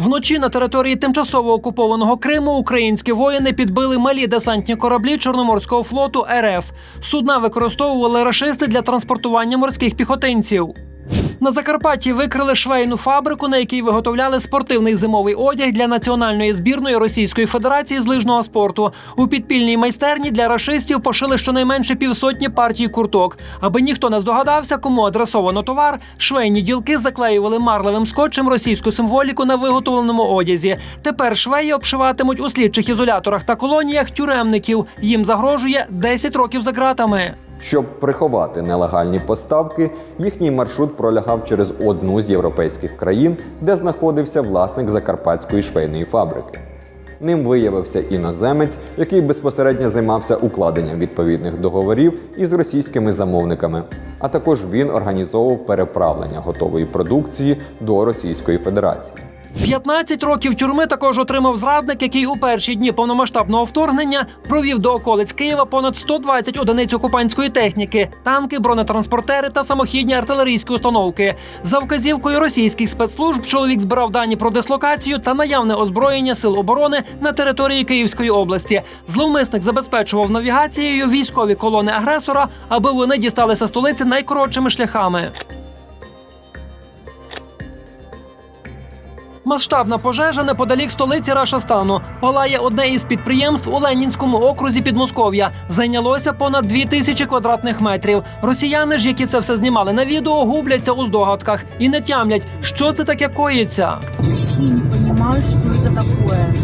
Вночі на території тимчасово окупованого Криму українські воїни підбили малі десантні кораблі Чорноморського флоту РФ. Судна використовували рашисти для транспортування морських піхотинців. На Закарпатті викрили швейну фабрику, на якій виготовляли спортивний зимовий одяг для національної збірної Російської Федерації з лижного спорту. У підпільній майстерні для рашистів пошили щонайменше півсотні партій курток. Аби ніхто не здогадався, кому адресовано товар, швейні ділки заклеювали марливим скотчем російську символіку на виготовленому одязі. Тепер швеї обшиватимуть у слідчих ізоляторах та колоніях тюремників. Їм загрожує 10 років за ґратами. Щоб приховати нелегальні поставки, їхній маршрут пролягав через одну з європейських країн, де знаходився власник закарпатської швейної фабрики. Ним виявився іноземець, який безпосередньо займався укладенням відповідних договорів із російськими замовниками. А також він організовував переправлення готової продукції до Російської Федерації. 15 років тюрми також отримав зрадник, який у перші дні повномасштабного вторгнення провів до околиць Києва понад 120 одиниць окупантської техніки, танки, бронетранспортери та самохідні артилерійські установки. За вказівкою російських спецслужб чоловік збирав дані про дислокацію та наявне озброєння сил оборони на території Київської області. Зловмисник забезпечував навігацією військові колони агресора, аби вони дісталися столиці найкоротшими шляхами. Масштабна пожежа неподалік столиці Рашастану. Палає одне із підприємств у Ленінському окрузі Підмосков'я. Зайнялося понад дві тисячі квадратних метрів. Росіяни ж, які це все знімали на відео, губляться у здогадках і не тямлять, що це таке коїться. вообще не розумію, що це такое.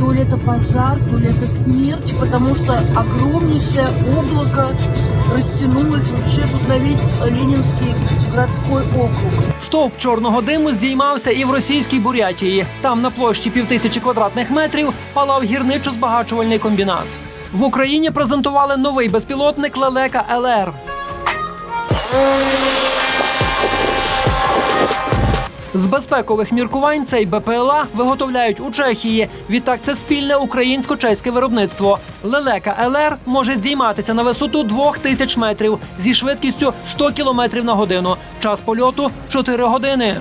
То ли это пожар, то ли это смерч, потому что огромнейшее облако растянулось вообще тут на весь Ленинский городской округ. Стовп чорного диму здіймався і в російській Бурятії. Там на площі півтисячі квадратних метрів палав гірничо-збагачувальний комбінат. В Україні презентували новий безпілотник Лелека ЛР. З безпекових міркувань цей БПЛА виготовляють у Чехії. Відтак це спільне українсько-чеське виробництво. Лелека ЛР може здійматися на висоту 2000 метрів зі швидкістю 100 км на годину. Час польоту 4 години.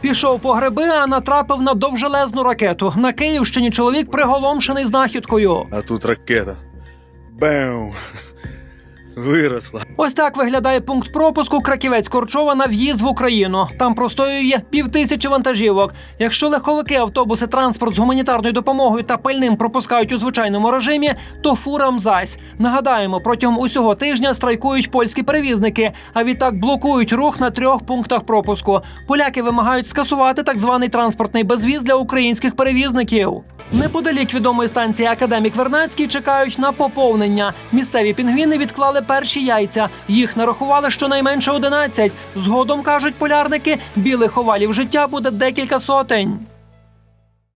Пішов по гриби, а натрапив на довжелезну ракету. На Київщині чоловік приголомшений знахідкою. А тут ракета. Бем! Виросла. Ось так виглядає пункт пропуску Краківець Корчова на в'їзд в Україну. Там простоює півтисячі вантажівок. Якщо легковики, автобуси, транспорт з гуманітарною допомогою та пальним пропускають у звичайному режимі, то фурам зась. Нагадаємо, протягом усього тижня страйкують польські перевізники, а відтак блокують рух на трьох пунктах пропуску. Поляки вимагають скасувати так званий транспортний безвіз для українських перевізників. Неподалік відомої станції Академік Вернацький чекають на поповнення. Місцеві пінгвіни відклали перші яйця. Їх нарахували щонайменше 11. Згодом кажуть полярники, білих овалів життя буде декілька сотень.